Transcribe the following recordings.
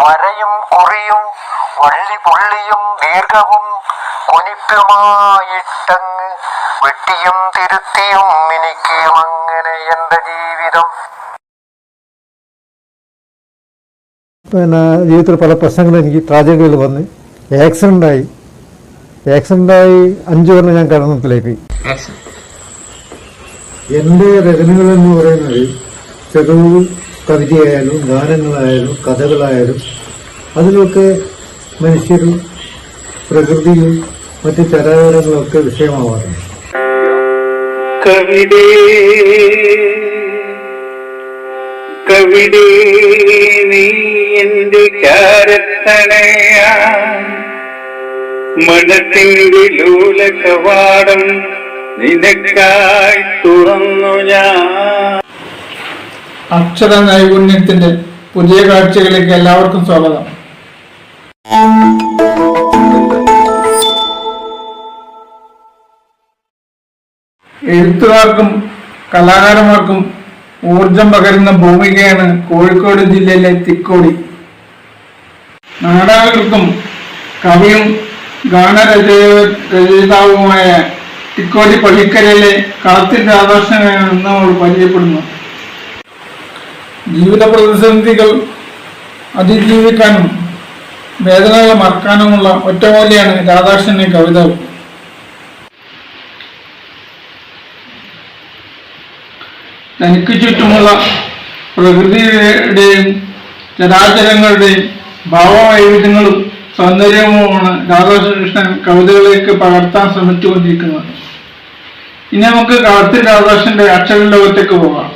വരയും കുറിയും വള്ളി പുള്ളിയും ദീർഘവും കുനിപ്പുമായിട്ടങ്ങ് വെട്ടിയും തിരുത്തിയും മിനിക്കും അങ്ങനെ എന്റെ ജീവിതം. പിന്നെ ജീവിതത്തിൽ പല പ്രശ്നങ്ങളും എനിക്ക് ട്രാജഡികൾ വന്ന്. ആക്സിഡന്റായി. ആക്സിഡന്റായി അഞ്ചു കൊല്ലം ഞാൻ കടന്നത്തിലേക്ക് എന്റെ രചനകൾ എന്ന് പറയുന്നത് ചെറുവ് കവിതയായാലും ഗാനങ്ങളായാലും കഥകളായാലും അതിലൊക്കെ മനുഷ്യരും പ്രകൃതിയും മറ്റ് ചരാചരങ്ങളൊക്കെ വിഷയമാവാറുണ്ട്. കവിടേ കവിടേ എന്റെ മഠത്തിന്റെ ലൂല കവാടം നിനക്കായി തുറന്നു ഞാൻ. അക്ഷര നൈപുണ്യത്തിന്റെ പുതിയ കാഴ്ചകളിലേക്ക് എല്ലാവർക്കും സ്വാഗതം. എഴുത്തുകാർക്കും കലാകാരന്മാർക്കും ഊർജം പകരുന്ന ഭൂമികയാണ് കോഴിക്കോട് ജില്ലയിലെ തിക്കോടി. നാടകർക്കും കവിയും ഗാനരചയ രചയിതാവുമായ തിക്കോടി പള്ളിക്കരയിലെ ആദർശങ്ങളാണ് ഇന്ന് നമ്മൾ പരിചയപ്പെടുന്നു. ജീവിത പ്രതിസന്ധികൾ അതിജീവിക്കാനും വേദനകൾ മറക്കാനുമുള്ള ഒറ്റമൂലിയാണ് രാധാകൃഷ്ണന്റെ കവിത. തനിക്ക് ചുറ്റുമുള്ള പ്രകൃതിയുടെയും ചരാചരങ്ങളുടെയും ഭാവവൈവിധ്യങ്ങളും സൗന്ദര്യവുമാണ് രാധാകൃഷ്ണൻ കവിതകളിലേക്ക് പകർത്താൻ ശ്രമിച്ചുകൊണ്ടിരിക്കുന്നത്. ഇനി നമുക്ക് കാർത്തി രാധാകൃഷ്ണന്റെ അക്ഷര ലോകത്തേക്ക് പോകാം.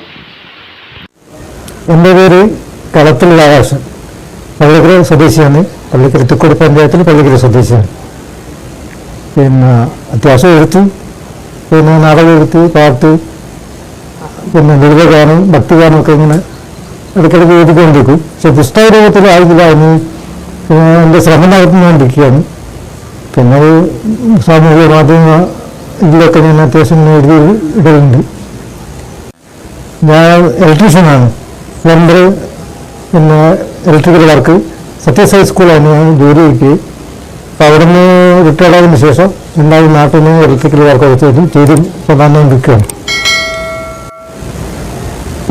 എന്റെ പേര് കളത്തിലുള്ള ആകാശം പള്ളിക്കര സ്വദേശിയാണ്. പള്ളിക്കര തിക്കോട് പഞ്ചായത്തിൽ പള്ളിക്കര സ്വദേശിയാണ്. പിന്നെ അത്യാവശ്യം എഴുത്തു പിന്നെ നാടകം എഴുത്ത് പാട്ട് പിന്നെ ലളിതഗാനം ഭക്തിഗാനം ഒക്കെ ഇങ്ങനെ ഇടയ്ക്കിടയ്ക്ക് എഴുതിക്കൊണ്ടിരിക്കും. പക്ഷെ പുസ്തക അതിന് പിന്നെ എന്റെ ശ്രമം നടത്തുന്നുകൊണ്ടിരിക്കുകയാണ് പിന്നെ സാമൂഹിക മാധ്യമ ഇതിലൊക്കെ ഞാൻ അത്യാവശ്യം എഴുതി ഇടലുണ്ട്. ഞാൻ ഇലക്ട്രീഷ്യനാണ്. പ്ലംബർ പിന്നെ ഇലക്ട്രിക്കൽ വർക്ക് സത്യസായി സ്കൂളാണ് ഞാൻ ജോലി കിട്ടി അപ്പോൾ അവിടെ നിന്ന് റിട്ടയർഡ് ആയതിനു ശേഷം എന്തായാലും നാട്ടിൽ നിന്ന് ഇലക്ട്രിക്കൽ വർക്കൊക്കെ ചെയ്ത് പ്രധാനമായും വിൽക്കുകയാണ്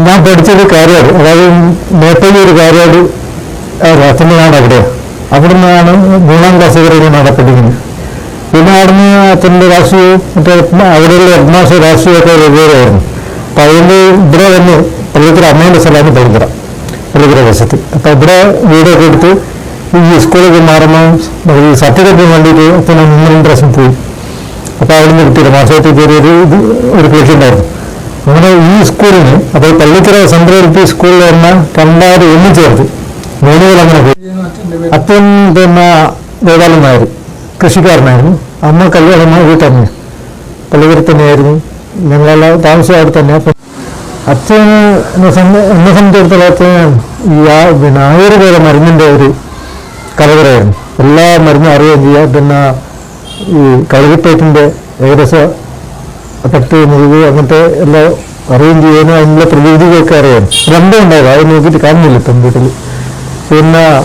ഞാൻ പഠിച്ചത് കാര്യാട് അതായത് നേപ്പാളി ഒരു കാര്യാട് അച്ഛന്റെ നാട് അവിടെയാണ് അവിടെ. നിന്നാണ് മൂന്നാം ക്ലാസ് വരെ ഞാൻ അവിടെ പഠിക്കുന്നത്. പിന്നെ അവിടുന്ന് അച്ഛന്റെ രാഷ്ട്രീയവും മറ്റേ അവിടെയുള്ള ഹെഡ്മാസ്റ്റർ രാഷ്ട്രീയമൊക്കെ വെവ്വേറെയായിരുന്നു അപ്പം അതുകൊണ്ട് ഇവിടെ തന്നെ പള്ളിക്കര അമ്മേന്റെ സ്ഥലമാണ് പള്ളിക്കര പള്ളിക്കര വശത്ത് അപ്പൊ ഇവിടെ വീടൊക്കെ എടുത്ത് ഈ സ്കൂളൊക്കെ മാറുമ്പോൾ ഈ സർട്ടിഫിക്കറ്റിന് വേണ്ടിയിട്ട് അച്ഛൻ മൂന്ന് രണ്ട് പ്രാവശ്യം പോയി. അപ്പോൾ അവിടെ നിന്ന് കിട്ടിയില്ല. മാസത്തിൽ കയറിയൊരു ഇത് ഒരു ക്ലിക്ക് ഉണ്ടായിരുന്നു അങ്ങനെ ഈ സ്കൂളിന് അപ്പോൾ പള്ളിക്കര സെൻട്രൽ എൽ പി സ്കൂളിൽ വന്ന ഒന്നും ചേർത്ത് മൂന്നുകൾ അങ്ങനെ പോയി. അച്ഛൻ പിന്നെ ഗോപാലൻ കൃഷിക്കാരനായിരുന്നു. അമ്മ കല്യാണം വീട്ടമ്മ പള്ളിക്കര തന്നെയായിരുന്നു. ഞങ്ങളെല്ലാം താമസം അവിടെ തന്നെ. അപ്പം അച്ഛൻ എന്നെ സംബ- എന്നെ സംബന്ധിച്ചിടത്തോളം ഈ ആ- പിന്നെ ആയുർവേദ മരുന്നിന്റെ ഒരു കലവറയായിരുന്നു. എല്ലാ മരുന്നും അറിയുകയും ചെയ്യുക പിന്നെ ഈ കഴുകിപ്പേറ്റിന്റെ ഏകദേശം എഫക്ട് ചെയ്യുന്നത് അങ്ങനത്തെ എല്ലാം അറിയുകയും ചെയ്യാനും അതിനുള്ള പ്രതിവിധികളൊക്കെ അറിയാം. രണ്ടും ഉണ്ടായിരുന്നു. അത് നോക്കിയിട്ട് കാണുന്നില്ല ഇപ്പം വീട്ടിൽ. പിന്നെ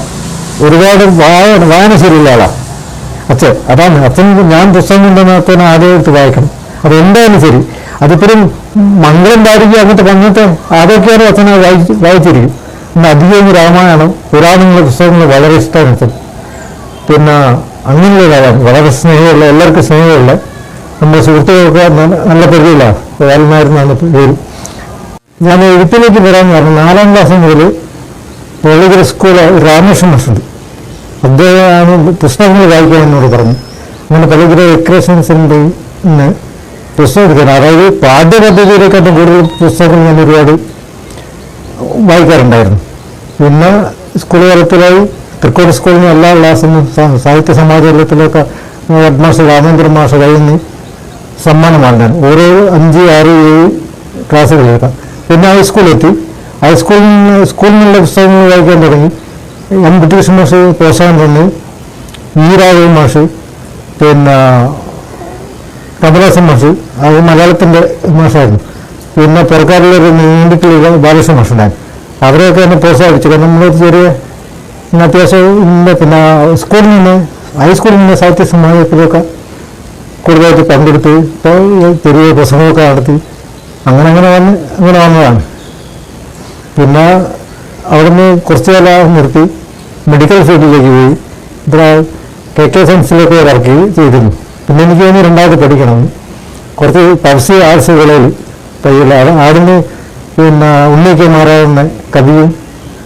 ഒരുപാട് വായന വായന ശരിയുള്ള ആളാണ് അച്ഛൻ. അതാണ്. അച്ഛൻ ഞാൻ പുസ്തകം കൊണ്ടുവന്ന അച്ഛൻ ആദ്യമായിട്ട് വായിക്കണം. അത് എന്തായാലും ശരി. അതിപ്പോഴും മംഗളം ബാധിക്കുക അങ്ങനത്തെ അങ്ങനത്തെ അതൊക്കെയാണ് അച്ഛനെ വായിച്ച് വായിച്ചിരിക്കും. പിന്നെ അധികം രാമായണം പുരാണങ്ങളെ പുസ്തകങ്ങൾ വളരെ ഇഷ്ടമാണ് അച്ഛൻ പിന്നെ അങ്ങനെയുള്ള ഒരാളാണ് വളരെ സ്നേഹമുള്ള എല്ലാവർക്കും സ്നേഹമുള്ള നമ്മുടെ സുഹൃത്തുക്കൾക്ക് നല്ല- പരിചയമില്ലാണ് പരിചയമില്ല വേലനായിരുന്നാണ് പേര്. ഞാൻ എഴുത്തിലേക്ക് വരാൻ കാരണം നാലാം ക്ലാസ് മുതൽ പോളിഗ്ര സ്കൂൾ രാമകൃഷ്ണൻ മാഷുണ്ട് അദ്ദേഹമാണ് പുസ്തകങ്ങൾ വായിക്കാൻ എന്നോട് പറഞ്ഞു. അങ്ങനെ പള്ളിക്കര എക്രേഷൻസിന്റെ പുസ്തകം എടുക്കാൻ അതായത് പാഠ്യപദ്ധതിയിലേക്കാട്ടും കൂടുതൽ പുസ്തകങ്ങൾ ഞാൻ ഒരുപാട് വായിക്കാറുണ്ടായിരുന്നു. പിന്നെ സ്കൂൾ തലത്തിലായി തൃക്കോട് സ്കൂളിൽ നിന്ന് എല്ലാ ക്ലാസ്സിനും സാഹിത്യ സമാജത്തിലൊക്കെ ഹെഡ് മാസ്റ്റർ രാമേന്ദ്ര മാഷ കയ്യിൽ സമ്മാനമാണ് ഞാൻ ഓരോ അഞ്ച് ആറ് ഏഴ് ക്ലാസ്സുകളിലേക്കാം പിന്നെ ഹൈസ്കൂളിലെത്തി ഹൈസ്കൂളിൽ നിന്ന് സ്കൂളിൽ നിന്നുള്ള പുസ്തകങ്ങൾ വായിക്കാൻ തുടങ്ങി. എം. ബ്രിട്ടീഷ് മാഷ് പ്രോത്സാഹനം തന്നു ഈരാഘവൻ മാഷ് പിന്നെ കമലാസൻ മാഷ്. അത് മലയാളത്തിന്റെ മാഷായിരുന്നു. പിന്നെ പുറക്കാരിലൊരു നീണ്ടിട്ടുള്ള ബാലകൃഷ്ണ മാഷുണ്ടായിരുന്നു. അവരെയൊക്കെ എന്നെ പ്രോത്സാഹിപ്പിച്ചു. കാരണം നമ്മൾ ചെറിയ അത്യാവശ്യം പിന്നെ സ്കൂളിൽ നിന്ന് ഹൈസ്കൂളിൽ നിന്ന് സാഹിത്യ സമാജത്തിലൊക്കെ കൂടുതലായിട്ട് പങ്കെടുത്ത് ഇപ്പോൾ ചെറിയ പ്രസംഗമൊക്കെ നടത്തി അങ്ങനെ അങ്ങനെ വന്ന് അങ്ങനെ വന്നതാണ്. പിന്നെ അവിടുന്ന് കുറച്ച് കാലം നിർത്തി മെഡിക്കൽ ഫീൽഡിലേക്ക് പോയി. ഇവിടെ കെ കെ സയൻസിലൊക്കെ വർക്ക് ചെയ്തിരുന്നു. പിന്നെ എനിക്ക് തോന്നി രണ്ടാമത് പഠിക്കണം. കുറച്ച് പരസ്യ ആർട്സ് കോളേജിൽ തയ്യലാണ് ആടുന്ന് പിന്നെ മാറാവുന്ന കവിയും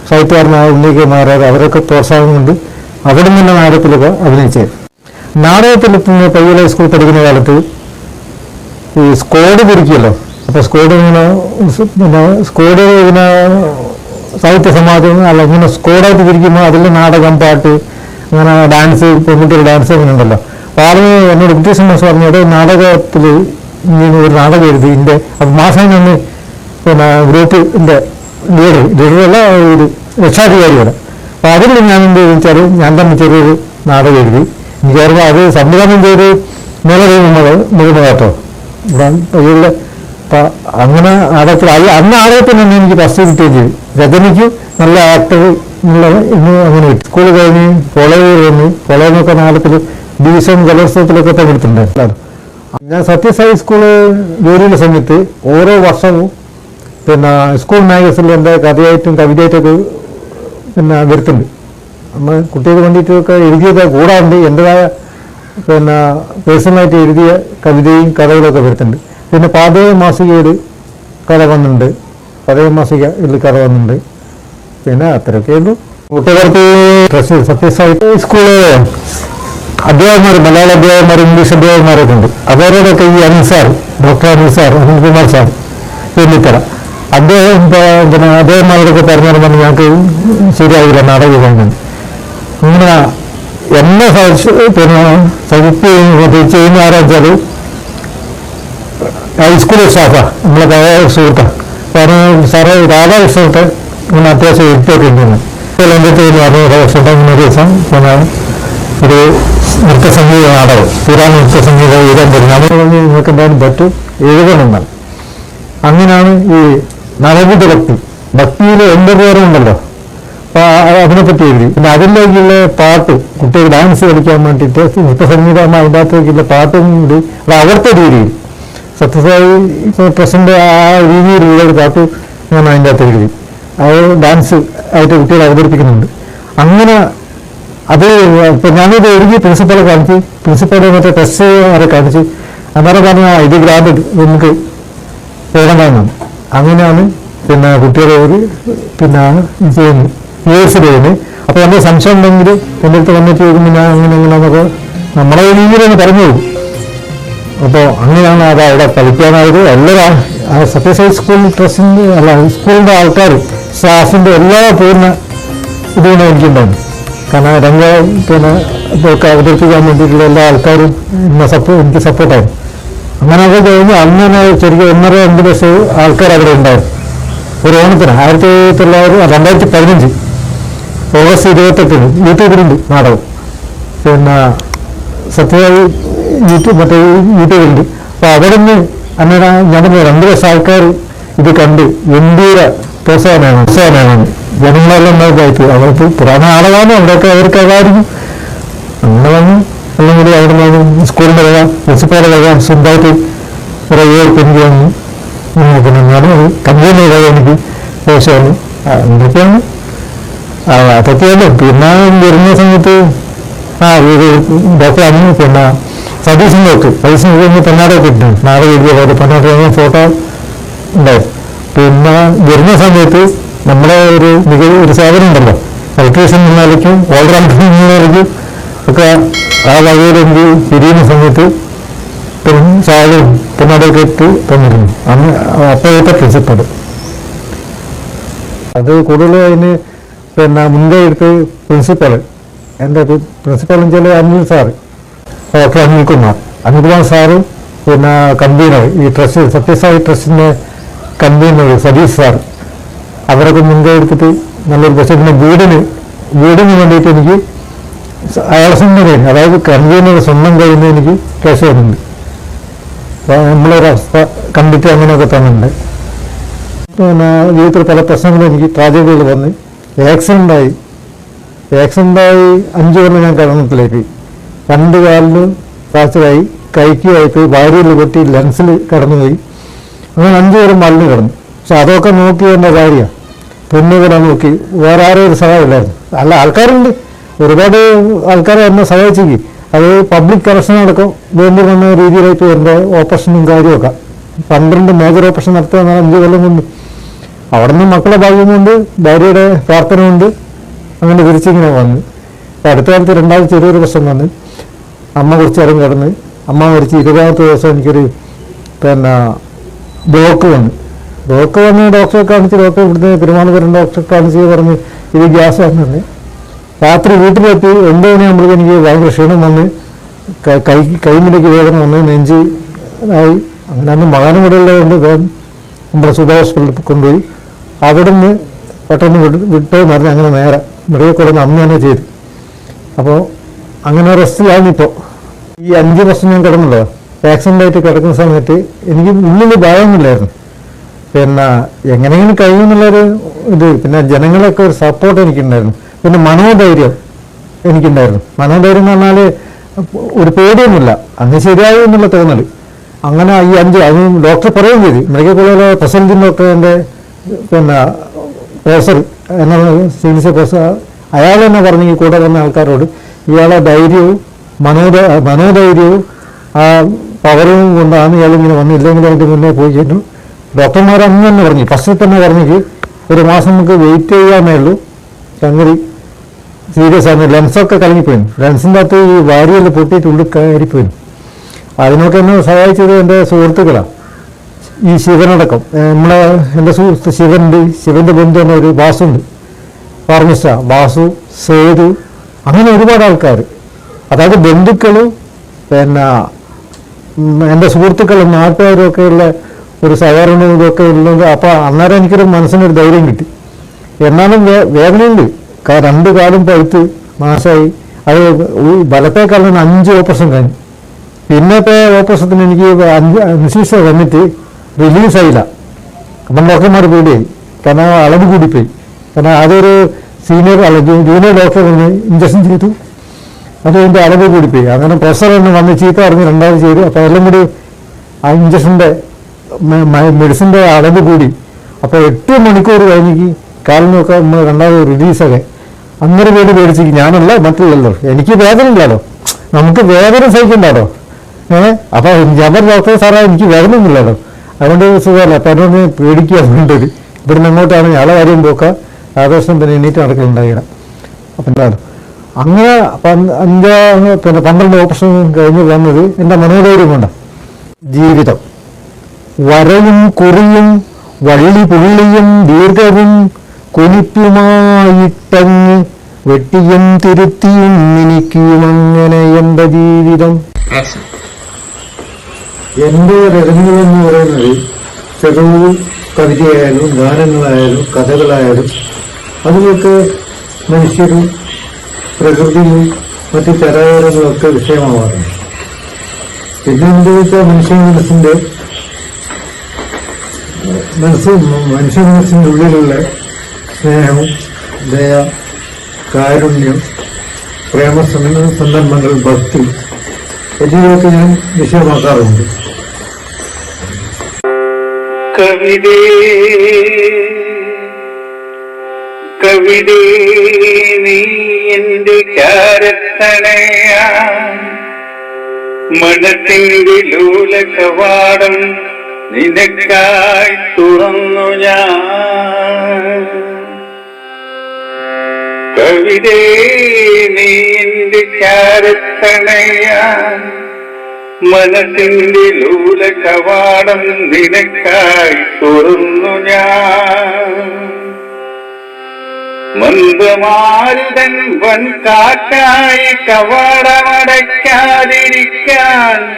സാഹിത്യകാരനായ ഉണ്ണിക്ക് മാറാതെ അവരൊക്കെ പ്രോത്സാഹനം കൊണ്ട് അവിടെ നിന്ന് നാടകത്തിലൊക്കെ അഭിനയിച്ചത് നാടകത്തിലെത്തുന്ന പയ്യല സ്കൂൾ പഠിക്കുന്ന കാലത്ത് ഈ സ്കോഡ് പിരിക്കുമല്ലോ അപ്പോൾ സ്കോഡ് ഇങ്ങനെ പിന്നെ സ്കോഡ് ഇങ്ങനെ സാഹിത്യ സമാജം അല്ല ഇങ്ങനെ സ്കോഡായിട്ട് പിരിക്കുമ്പോൾ അതിൽ നാടകം പാട്ട് അങ്ങനെ ഡാൻസ് പെൺകുട്ടികൾ ഡാൻസ് അങ്ങനെ ഉണ്ടല്ലോ ആൾ എന്നോട് ഉദ്ദേശം മനസ്സ് പറഞ്ഞത് നാടകത്തിൽ ഒരു നാടകം എഴുതി ഇതിന്റെ അപ്പോൾ മാസം തന്നെ പിന്നെ ഗ്രൂപ്പിന്റെ ലീഡർ ലീഡറല്ല ഒരു രക്ഷാധികാരിയാണ്. അപ്പോൾ അതിൽ ഞാൻ എന്ത് ചോദിച്ചാൽ ഞാൻ തന്നെ ചെറിയൊരു നാടകം എഴുതി. എനിക്ക് ഓർമ്മ അത് സംവിധാനം ചെയ്ത് നിലവിൽ നമ്മൾ മുഴുവൻ കേട്ടോ ഇവിടെ അപ്പൊ അങ്ങനെ നാടകത്തിൽ അന്ന് നാടകത്തിൽ തന്നെ എനിക്ക് ഫസ്റ്റ് കിട്ടുകയും ചെയ്തു രജനിക്ക് നല്ല ആക്ടർ എന്നുള്ള ഇന്ന് അങ്ങനെ സ്കൂൾ കഴിഞ്ഞ് കോളേജ് കഴിഞ്ഞ് കോളേജിലൊക്കെ നാടകത്തിൽ ഡിവിഷൻ കലോത്സവത്തിലൊക്കെ പങ്കെടുത്തിട്ടുണ്ട്. ഞാൻ സത്യസായി സ്കൂൾ ജോലിയുള്ള സമയത്ത് ഓരോ വർഷവും പിന്നെ സ്കൂൾ മാഗസിനിൽ എന്റെ കഥയായിട്ടും കവിതയായിട്ടൊക്കെ പിന്നെ വരുത്തുന്നുണ്ട്. നമ്മൾ കുട്ടികൾക്ക് വേണ്ടിയിട്ടൊക്കെ എഴുതിയത് കൂടാണ്ട് എന്റെതായ പിന്നെ പേഴ്സണലായിട്ട് എഴുതിയ കവിതയും കഥകളൊക്കെ വരുത്തുന്നുണ്ട്. പിന്നെ പാതയ മാസികയിൽ കഥ വന്നിട്ടുണ്ട്. പതയ മാസികയിൽ കഥ വന്നിട്ടുണ്ട്. പിന്നെ അത്രയൊക്കെ ഉള്ളൂ. കുട്ടികൾക്ക് സത്യസായി സ്കൂൾ അധ്യാപകന്മാർ മലയാള അധ്യാപകന്മാർ ഇംഗ്ലീഷ് അധ്യാപകന്മാരൊക്കെ ഉണ്ട്. അവരോടൊക്കെ ഈ Anil sir doctor Anil sir Anilkumar sir എന്നിത്തര അദ്ദേഹം പിന്നെ അദ്ദേഹന്മാരോടൊക്കെ പറഞ്ഞു പറഞ്ഞു ഞങ്ങൾക്ക് ശരിയാവില്ല നാടകം കഴിഞ്ഞു. ഇങ്ങനെ എന്നെ പിന്നെ സഹിക്കുകയും ചെയ്യുന്ന ആരാച്ചാൽ ഹൈസ്കൂൾ സ്റ്റാഫാ നമ്മളെ കാരണം സാറ് രാധാകൃഷ്ണത്തെ ഇങ്ങനെ അത്യാവശ്യം എഴുത്തൊക്കെ എന്റെ എന്റെ അടുത്ത് പറഞ്ഞു ഇങ്ങനെ ഒരു ദിവസം പിന്നെ ഒരു നൃത്തസംഗീത നാടകം പുരാണ നൃത്തസംഗീത എഴുതാൻ പറ്റും നമ്മൾ നിങ്ങൾക്ക് എന്തായാലും പറ്റും. എഴുതണമെന്നാണ്. അങ്ങനെയാണ് ഈ നവബുദ്ധ ഭക്തി. ഭക്തിയിൽ ഒമ്പത് പേരും ഉണ്ടല്ലോ. അപ്പൊ ആ- അതിനെപ്പറ്റി എഴുതി. പിന്നെ അതിലേക്കുള്ള പാട്ട് കുട്ടികൾ ഡാൻസ് കളിക്കാൻ വേണ്ടിയിട്ട് നൃത്തസംഗീതം അതിന്റെ അകത്തേക്കുള്ള പാട്ടും കൂടി അത് അവിടുത്തെ രീതിയിൽ. സത്യസായി പ്രസിഡന്റ് ആ രീതിയിലുള്ള ഒരു പാട്ട് ഞാൻ അതിന്റെ അകത്ത് എഴുതി. അത് ഡാൻസ് ആയിട്ട് കുട്ടികളെ അവതരിപ്പിക്കുന്നുണ്ട്. അങ്ങനെ അത് ഞാനിത് എഴുതി പ്രിൻസിപ്പളെ കാണിച്ച് പ്രിൻസിപ്പളെ മറ്റേ ടെസ്റ്റ് വരെ കാണിച്ച്. അന്നേരം പറഞ്ഞ "ആ, ഇത് ഗ്രാൻഡ് നമുക്ക് പോകണമെന്നാണ് അങ്ങനെയാണ് പിന്നെ കുട്ടികളെ ഒരു പിന്നെ ചെയ്യുന്നത്. ചെയ്യുന്നു യേഴ്സ് ചെയ്യുന്നത് അപ്പോൾ എന്റെ സംശയം ഉണ്ടെങ്കിൽ എന്റെ അടുത്ത് വന്നിട്ട് ചോദിക്കുമ്പോൾ ഞാൻ അങ്ങനെ എങ്ങനെയാണെന്നൊക്കെ നമ്മളെ രീതിയിലൊന്ന് പറഞ്ഞു പോകും അപ്പോൾ അങ്ങനെയാണ് അത് അവിടെ കളിക്കാനായത് എല്ലാവരും സത്യസായി സ്കൂൾ ട്രസ്റ്റിന്റെ അല്ല സ്കൂളിന്റെ ആൾക്കാർ സ്റ്റാഫിന്റെ എല്ലാ പൂർണ ഇതുകൊണ്ട് എനിക്കുണ്ടായിരുന്നു. കാരണം രംഗ പിന്നെ ഇതൊക്കെ അവതരിപ്പിക്കാൻ വേണ്ടിയിട്ടുള്ള എല്ലാ ആൾക്കാരും എന്നെ സപ്പോ എനിക്ക് സപ്പോർട്ടായിരുന്നു അങ്ങനെയൊക്കെ കഴിഞ്ഞ് അന്ന് ശരിക്കും ഒന്നര രണ്ട് ലക്ഷം ആൾക്കാർ അവിടെ ഉണ്ടായിരുന്നു. ഒരു ഓണത്തിന് ആയിരത്തി തൊള്ളായിരത്തി രണ്ടായിരത്തി പതിനഞ്ച് ഓഗസ്റ്റ് ഇരുപത്തെട്ടിന് യൂട്യൂബിലുണ്ട് നാടകം. പിന്നെ സത്യമായി യൂട്യൂബ് മറ്റേ യൂട്യൂബിലുണ്ട്. അപ്പോൾ അവിടെ നിന്ന് അന്നേരം ഞാൻ രണ്ട് ലക്ഷം ആൾക്കാർ ഇത് കണ്ട് ഗംഭീര പ്രോത്സാഹനമാണ് പ്രോത്സാഹനമാണ് ജനങ്ങളെല്ലാം ഉണ്ടാക്കി അവർക്ക് പുരാണ ആളാണ്. അവിടെയൊക്കെ അവർക്ക് അതായിരിക്കും. അങ്ങനെ വന്നു അല്ലെങ്കിൽ അവിടെ നിന്ന് സ്കൂളിന്റെ വക പ്രിൻസിപ്പാളുടെ വക സ്വന്തമായിട്ട് കുറേ ഏഴ് വന്നു പിന്നെ അത് കമ്പനി വക എനിക്ക് ശേഷമാണ് എന്തൊക്കെയാണ്? അതൊക്കെയല്ലോ പിന്നെ വരുന്ന സമയത്ത് ആ ഒരു ഡോക്ടർ അന്ന് പിന്നെ സതീശൻ ഒക്കെ സതീശൻ പെണ്ണാടൊക്കെ ഇട്ടു നാളെ എഴുതിയ പോലെ ഫോട്ടോ ഉണ്ടായിരുന്നു പിന്നെ വരുന്ന സമയത്ത് നമ്മുടെ ഒരു മികവ് ഒരു സേവനം ഉണ്ടല്ലോ. ഇലക്ട്രീഷ്യൻ എന്ന നിലയ്ക്കും ഓൾറൗണ്ടർ എന്ന നിലയ്ക്കും ഒക്കെ ആ വകയിൽ എനിക്ക് പിരിയുന്ന സമയത്ത് സാധനം പെണ്ണാടൊക്കെ ഇട്ട് തന്നിരുന്നു. അന്ന് അപ്പോഴത്തെ പ്രിൻസിപ്പൾ അത് കൂടുതൽ അതിന് പിന്നെ മുൻകൈ എടുത്ത് പ്രിൻസിപ്പൾ എന്റെ പ്രിൻസിപ്പൾ എന്ന് വെച്ചാൽ അനിൽ സാറ് കുമാർ. അനിൽകുമാർ അനിൽകുമാർ സാറ് പിന്നെ കൺവീനർ ഈ ട്രസ്റ്റ് സത്യസായി ട്രസ്റ്റിന്റെ കൺവീനർ സതീഷ് സാർ അവരൊക്കെ മുൻകൈ എടുത്തിട്ട് നല്ലൊരു പക്ഷേ പിന്നെ വീടിന് വീടിന് വേണ്ടിയിട്ട് എനിക്ക് അയാളെ സ്വന്തം കയ്യിൽ അതായത് കൺവീനർ സ്വന്തം കഴിയുന്ന എനിക്ക് ക്യാഷ് വരുന്നുണ്ട്. നമ്മളൊരവസ്ഥ കണ്ടിട്ട് അങ്ങനെയൊക്കെ തന്നിട്ടുണ്ട് പിന്നെ ജീവിതത്തിൽ പല പ്രശ്നങ്ങളും എനിക്ക് ട്രാജഡികൾ വന്ന് ആക്സിഡന്റ് ആയി. ആക്സിഡന്റായി അഞ്ച് കൊല്ലം ഞാൻ കടന്നത്തിലേക്ക്. രണ്ട് കാലിലും ഫ്രാക്ചറായി കൈക്ക് ആയിട്ട് ഭാര്യയിൽ പൊട്ടി ലെൻസിൽ കടന്നുപോയി. അങ്ങനെ അഞ്ചുപേരും മലിന് കിടന്നു. പക്ഷെ അതൊക്കെ നോക്കി എന്ന കാര്യമാണ് പെണ്ണുകളെ നോക്കി. വേറെ ആരും ഒരു സഹായമില്ലായിരുന്നു അല്ല ആൾക്കാരുണ്ട്. ഒരുപാട് ആൾക്കാരെ എന്നെ സഹായിച്ചേക്ക് അത് പബ്ലിക് കറക്ഷൻ അടക്കം വേണ്ടി വന്ന രീതിയിലേക്ക് വരുന്ന ഓപ്പറേഷനും കാര്യമൊക്കെ പന്ത്രണ്ട് മേജർ ഓപ്പറേഷൻ നടത്തുക അഞ്ച് കൊല്ലം കൊണ്ട് അവിടെ നിന്ന് മക്കളെ ഭാഗ്യമുണ്ട്. ഭാര്യയുടെ പ്രാർത്ഥനയുണ്ട്. അങ്ങനെ തിരിച്ചിങ്ങനെ വന്നു. അപ്പോൾ അടുത്ത കാലത്ത് രണ്ടാമത് ചെറിയൊരു പ്രശ്നം വന്ന് അമ്മ കുറച്ച് നേരം കിടന്ന്. അമ്മ മരിച്ച് ഇരുപതാമത്തെ ദിവസം എനിക്കൊരു പിന്നെ ബ്ലോക്ക് വന്നു. ബ്ലോക്ക് വന്ന് ഡോക്ടറെ കാണിച്ച് ഡോക്ടർ ഇവിടുന്ന് പെരുമാനപുരം ഡോക്ടറെ കാണിച്ച് പറഞ്ഞ് ഇത് ഗ്യാസ് വന്നത് രാത്രി വീട്ടിലെത്തി ഒമ്പത് മണിയാകുമ്പോഴേക്കും എനിക്ക് ഭയങ്കര ക്ഷീണം വന്ന് കൈ കൈമിലേക്ക് വേദന വന്ന് നെഞ്ച് ആയി. അങ്ങനെ അന്ന് മകനും കൂടെ ഉള്ളതുകൊണ്ട് നമ്മുടെ സുഖ ഹോസ്പിറ്റലിൽ കൊണ്ടുപോയി. അവിടുന്ന് പെട്ടെന്ന് വിട്ട് വിട്ടേ മരുന്ന് അങ്ങനെ നേരെ മെഡിക്കൽ കോളേജ് അന്ന് തന്നെ ചെയ്തു. അപ്പോൾ അങ്ങനെ റെസ്റ്റിലാണിപ്പോൾ ഈ അഞ്ച് വർഷം ഞാൻ കിടന്നല്ലോ. ആക്സിഡന്റ് ആയിട്ട് കിടക്കുന്ന സമയത്ത് എനിക്ക് ഉള്ളിൽ ഭയമൊന്നുമില്ലായിരുന്നു പിന്നെ എങ്ങനെയെങ്കിലും കഴിയുമെന്നുള്ളൊരു ഇത് പിന്നെ ജനങ്ങളൊക്കെ ഒരു സപ്പോർട്ട് എനിക്കുണ്ടായിരുന്നു. പിന്നെ മനോധൈര്യം എനിക്കുണ്ടായിരുന്നു. മനോധൈര്യം എന്ന് പറഞ്ഞാൽ ഒരു പേടിയൊന്നുമില്ല. അങ്ങ് ശരിയായി എന്നുള്ള തോന്നൽ അങ്ങനെ ഈ അഞ്ച് അത് ഡോക്ടർ പറയുകയും ചെയ്തു. മെഡിക്കൽ കോളേജിലെ പ്രസിഡന്റിന്റെ ഒക്കെ എന്റെ പിന്നെ പ്രൊഫസർ എന്ന ചികിത്സ പ്രൊഫസർ അയാൾ തന്നെ പറഞ്ഞു കൂടെ വന്ന ആൾക്കാരോട് ഇയാളെ ധൈര്യവും മനോധ മനോധൈര്യവും ആ പവറും കൊണ്ടാണ് ഇയാളിങ്ങനെ വന്നില്ലെങ്കിൽ അതിന്റെ മുന്നേ പോയി ചെയ്യുന്നു ഡോക്ടർമാർ അന്ന് തന്നെ പറഞ്ഞു. ഫസ്റ്റിൽ തന്നെ പറഞ്ഞിട്ട് ഒരു മാസം നമുക്ക് വെയിറ്റ് ചെയ്യാമേ ഉള്ളൂ. സംഗതി സീരിയസ് ആണ് ലെൻസൊക്കെ കലങ്ങിപ്പോയി. ലെൻസിന്റെ അകത്ത് ഈ വാരിയൽ പൊട്ടിയിട്ട് ഉള്ളിൽ കയറിപ്പോയി. അതിനൊക്കെ എന്നെ സഹായിച്ചത് എന്റെ സുഹൃത്തുക്കളാണ് ഈ ശിവനടക്കം നമ്മളെ എന്റെ സുഹൃത്ത് ശിവന്റെ ശിവന്റെ ബന്ധു ഒരു വാസുണ്ട്. ഫാർമിസ്റ്റ വാസു സേതു അങ്ങനെ ഒരുപാട് ആൾക്കാർ അതായത് ബന്ധുക്കളും പിന്നെ എന്റെ സുഹൃത്തുക്കളും നാട്ടുകാരും ഒക്കെ ഉള്ള ഒരു സഹകരണവും ഇതൊക്കെ ഉള്ളത് അപ്പോൾ അന്നേരം എനിക്കൊരു മനസ്സിനൊരു ധൈര്യം കിട്ടി. എന്നാലും വേദനയുണ്ട്. രണ്ട് കാലം പഴുത്ത് മാസമായി. അത് ഈ കാലം അഞ്ച് ഓപ്പറേഷൻ കഴിഞ്ഞു. പിന്നത്തെ ഓപ്പറേഷത്തിന് എനിക്ക് അഞ്ച് അൻസീസ വന്നിട്ട് റിലീസായില്ല അപ്പം ഡോക്ടർമാർ പേടിയായി കാരണം അളവ് കൂടിപ്പോയി. കാരണം അതൊരു സീനിയർ അല്ല ജൂനിയർ ഡോക്ടർ ഇഞ്ചക്ഷൻ ചെയ്തു. അത് അതിന്റെ അളവ് കൂടിപ്പോയി. അങ്ങനെ പ്രഷർ ഒന്ന് വന്ന് ചീത്ത പറഞ്ഞ് രണ്ടാമത് ചെയ്തു. അപ്പോൾ എല്ലാം കൂടി ആ ഇഞ്ചക്ഷന്റെ മെഡിസിന്റെ അളവ് കൂടി. അപ്പോൾ എട്ട് മണിക്കൂർ കഴിഞ്ഞിക്ക് കാലിനൊക്കെ നമ്മൾ രണ്ടാമത് റിലീസൊക്കെ അങ്ങനെ പേടി പേടിച്ചിരിക്കും. ഞാനല്ല മറ്റുള്ളല്ലോ എനിക്ക് വേദന ഇല്ലല്ലോ നമുക്ക് വേദന സഹിക്കണ്ടോ ഏഹ് അപ്പോൾ ഞാൻ പറഞ്ഞു ഡോക്ടർ സാറേ എനിക്ക് വേദന ഒന്നുമില്ലല്ലോ. അതുകൊണ്ട് സുഖമല്ല. അപ്പം അതിനൊന്ന് പേടിക്കുക വേണ്ടത് ഇവിടുന്ന് അങ്ങോട്ടാണ്. ഞാളെ കാര്യം പോക്കുക ആഘോഷം പിന്നെ എണീറ്റ് നടക്കലുണ്ടായിട അപ്പം എന്താണ്? അങ്ങനെ അഞ്ചാ പിന്നെ പന്ത്രണ്ട് ഓപ്ഷൻ കഴിഞ്ഞ് വന്നത് എന്റെ മനോധൈര്യം കൊണ്ട് ജീവിതം. വരവും കുറിയും വള്ളി പുള്ളിയും ദീർഘവും കുനിപ്പുമായിട്ടങ്ങ് വെട്ടിയും തിരുത്തിയും മിനിക്കും അങ്ങനെ എന്റെ ജീവിതം. എന്റെ രചനകൾ എന്ന് പറയുന്നത് ചെറു കവിതയായാലും ഗാനങ്ങളായാലും കഥകളായാലും അതിലൊക്കെ മനുഷ്യരും പ്രകൃതിയും മറ്റ് ചരാചരങ്ങളൊക്കെ വിഷയമാവാറുണ്ട്. പിന്നെ എന്താ വെച്ചാൽ മനുഷ്യ മനസ്സിന്റെ മനസ്സ് മനുഷ്യ മനസ്സിന്റെ ഉള്ളിലുള്ള സ്നേഹം ദയ കാരുണ്യം പ്രേമ സന്ദ- സന്ദർഭങ്ങൾ ഭക്തി എന്നിവയൊക്കെ ഞാൻ വിഷയമാക്കാറുണ്ട്. കവിതേ കവിതേ നീ എന്റെ ചാരത്തണയാ. മണത്തിന്റെ ലൂല കവാടം നിനക്കായി തുറന്നു ഞാൻ. കവിതേ നീ എന്റെ ചാരത്തണയാ. മനസ്സിന്റെ ലൂല കവാടം നിനക്കായി തുറന്നു ഞാൻ. മന്ദമാരുതൻ വൻ കാറ്റായി കവാടമടയ്ക്കാതിരിക്കാൻ.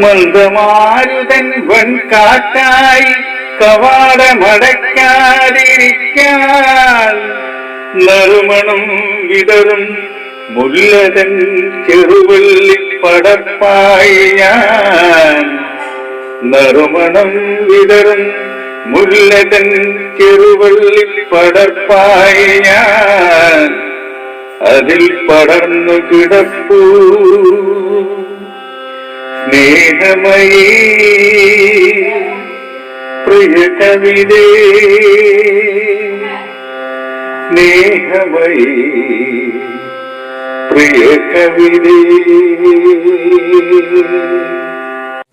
മന്ദമാരുതൻ വൻ കാറ്റായി കവാടമടയ്ക്കാതിരിക്കാൻ. നറുമണം വിതറും മുല്ലതൻ ചെറുവള്ളി പടപ്പായി ഞാൻ. നറുമണം വിതറും മുല്ലതൻ ചെറുവള്ളി പടർപ്പായി ഞാൻ. അതിൽ പടർന്നു കിടപ്പൂ. സ്നേഹമയീ പ്രിയ കവിതേ സ്നേഹമയീ പ്രിയ കവിതേ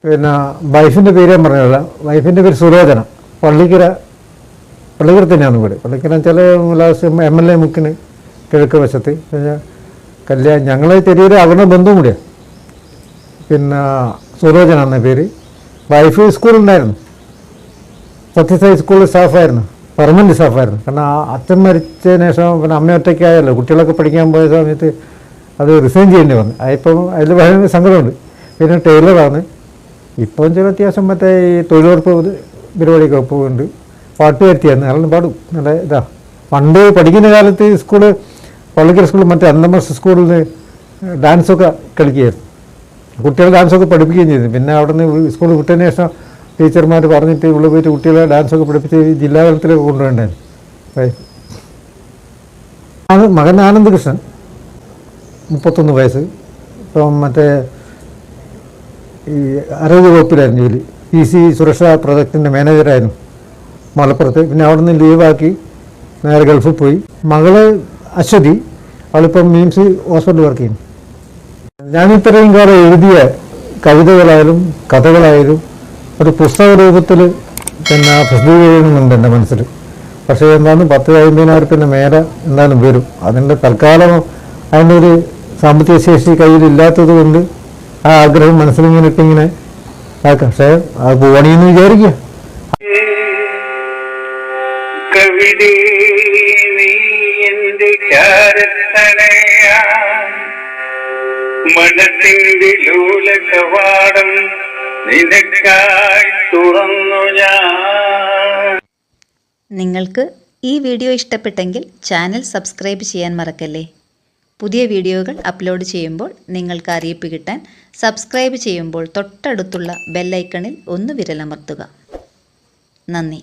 പിന്നെ വൈഫിന്റെ പേര് ഞാൻ വൈഫിന്റെ പേര് സുലോചന. പള്ളിക്കര പള്ളിക്കര തന്നെയാണ് വീട്. പള്ളിക്കര വെച്ചാൽ ലാസ്റ്റ് എം എൽ എ മുക്കിന് കിഴക്ക് വശത്ത്. കല്യാണം ഞങ്ങൾ ചെറിയൊരു അകന്ന ബന്ധുവും കൂടിയാണ് പിന്നെ സുരോജനാണ് പേര്. വൈഫ് സ്കൂളുണ്ടായിരുന്നു സത്യസ സ്കൂളിൽ സ്റ്റാഫായിരുന്നു. പെർമനന്റ് സ്റ്റാഫായിരുന്നു. കാരണം ആ അച്ഛൻ മരിച്ചതിന് ശേഷം പിന്നെ അമ്മ ഒറ്റയ്ക്കായല്ലോ കുട്ടികളൊക്കെ പഠിക്കാൻ പോയ സമയത്ത് അത് റിസൈൻ ചെയ്യേണ്ടി വന്നു. അതിപ്പം അതിൽ ഭയങ്കര സങ്കടമുണ്ട്. പിന്നെ ടൈലറാണ്. ഇപ്പം ചില അത്യാവശ്യം മറ്റേ ഈ തൊഴിലുറപ്പ് പരിപാടിയൊക്കെ പോകുന്നുണ്ട്. പാട്ട് വരുത്തിയാണ് നല്ല പാടും. നല്ല ഇതാ. പണ്ട് പഠിക്കുന്ന കാലത്ത് സ്കൂൾ പള്ളിക്കര സ്കൂളിൽ മറ്റേ അന്തമസ് സ്കൂളിൽ ഡാൻസൊക്കെ കളിക്കുകയായിരുന്നു. കുട്ടികളെ ഡാൻസൊക്കെ പഠിപ്പിക്കുകയും ചെയ്തു. പിന്നെ അവിടെ നിന്ന് സ്കൂൾ വിട്ടതിന് ശേഷം ടീച്ചർമാർ പറഞ്ഞിട്ട് ഉള്ളിൽ പോയിട്ട് കുട്ടികളെ ഡാൻസൊക്കെ പഠിപ്പിച്ച് ജില്ലാ തലത്തിലൊക്കെ കൊണ്ടുപോയിട്ടുണ്ടായിരുന്നു മകൻ ആനന്ദകൃഷ്ണൻ. മുപ്പത്തൊന്ന് വയസ്സ്. ഇപ്പം മറ്റേ ഈ ആരോഗ്യ വകുപ്പിലായിരുന്നു ജോലി. പി സി സുരക്ഷാ പ്രൊജക്റ്റിന്റെ മാനേജറായിരുന്നു മലപ്പുറത്ത്. പിന്നെ അവിടെ നിന്ന് ലീവാക്കി നേരെ ഗൾഫിൽ പോയി. മകൾ അശ്വതി അവളിപ്പം മീംസ് ഹോസ്പിറ്റലിൽ വർക്ക് ചെയ്യുന്നു. ഞാൻ ഇത്രയും കാലം എഴുതിയ കവിതകളായാലും കഥകളായാലും ഒരു പുസ്തക രൂപത്തിൽ പിന്നെ പ്രസിദ്ധീകരിക്കുന്നുണ്ട് എന്റെ മനസ്സിൽ പക്ഷേ എന്താണ് പത്ത് അമ്പതിനായിരത്തിന്റെ മേലെ എന്തായാലും വരും. അതിന്റെ തൽക്കാലം അതിന്റെ ഒരു സാമ്പത്തിക ശേഷി കയ്യിലില്ലാത്തത് കൊണ്ട് ആ ആഗ്രഹം മനസ്സിലിങ്ങനെ ഇട്ടിങ്ങനെ ആക്കാം പക്ഷേ അത് പോവണിയെന്ന് വിചാരിക്കുക കവിതേ നീ എന്റെ ചാരത്തണയാ മനസ്സിന്റെ ലോല കവാടം നിനക്കായി തുറന്നു ഞാൻ. നിങ്ങൾക്ക് ഈ വീഡിയോ ഇഷ്ടപ്പെട്ടെങ്കിൽ ചാനൽ സബ്സ്ക്രൈബ് ചെയ്യാൻ മറക്കല്ലേ? പുതിയ വീഡിയോകൾ അപ്ലോഡ് ചെയ്യുമ്പോൾ നിങ്ങൾക്ക് അറിയിപ്പ് കിട്ടാൻ സബ്സ്ക്രൈബ് ചെയ്യുമ്പോൾ തൊട്ടടുത്തുള്ള ബെല്ലൈക്കണിൽ ഒന്ന് വിരലമർത്തുക. നന്ദി.